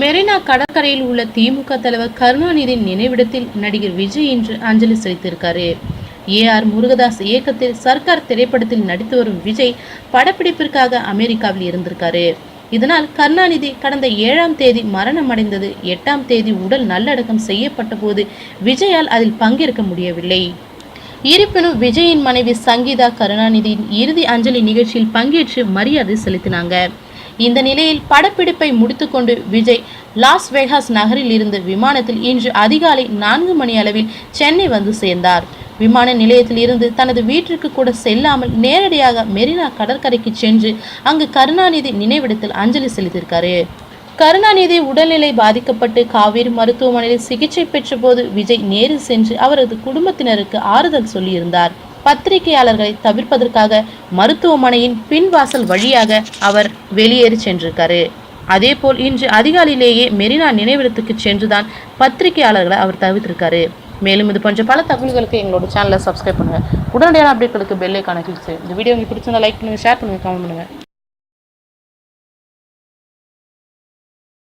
மெரினா கடற்கரையில் உள்ள திமுக தலைவர் கருணாநிதியின் நினைவிடத்தில் நடிகர் விஜய் இன்று அஞ்சலி செலுத்தியிருக்காரு. ஏ. ஆர். முருகதாஸ் இயக்கத்தில் சர்க்கார் திரைப்படத்தில் நடித்து வரும் விஜய் படப்பிடிப்பிற்காக அமெரிக்காவில் இருந்திருக்காரு. இதனால் கருணாநிதி கடந்த ஏழாம் தேதி மரணம் அடைந்தது. எட்டாம் தேதி உடல் நல்லடக்கம் செய்யப்பட்ட போது விஜயால் அதில் பங்கேற்க முடியவில்லை. இருப்பினும் விஜயின் மனைவி சங்கீதா கருணாநிதியின் இறுதி அஞ்சலி நிகழ்ச்சியில் பங்கேற்று மரியாதை செலுத்தினாங்க. இந்த நிலையில் படப்பிடிப்பை முடித்துக்கொண்டு விஜய் லாஸ் வேகாஸ் நகரில் இருந்து விமானத்தில் இன்று அதிகாலை நான்கு மணி அளவில் சென்னை வந்து சேர்ந்தார். விமான நிலையத்தில் இருந்து தனது வீட்டிற்கு கூட செல்லாமல் நேரடியாக மெரினா கடற்கரைக்கு சென்று அங்கு கருணாநிதி நினைவிடத்தில் அஞ்சலி செலுத்தியிருக்காரு. கருணாநிதி உடல்நிலை பாதிக்கப்பட்டு காவேரி மருத்துவமனையில் சிகிச்சை பெற்றபோது விஜய் நேரில் சென்று அவரது குடும்பத்தினருக்கு ஆறுதல் சொல்லியிருந்தார். பத்திரிகையாளர்களை தவிர்ப்பதற்காக மருத்துவமனையின் பின்வாசல் வழியாக அவர் வெளியேறி சென்றிருக்காரு. அதேபோல் இன்று அதிகாலையிலேயே மெரினா நினைவிடத்துக்கு சென்றுதான் பத்திரிகையாளர்களை அவர் தவிர்த்திருக்காரு. மேலும் இது போன்ற பல தகவல்களுக்கு எங்களோட சேனலை சப்ஸ்கிரைப் பண்ணுங்க. உடனடியான அப்டேட்களுக்கு பெல்லை கிளிக் இந்த வீடியோ உங்களுக்கு பிடிச்சிருந்தா லைக் பண்ணுங்கள் ஷேர் பண்ணுங்கள் கமெண்ட் பண்ணுங்கள்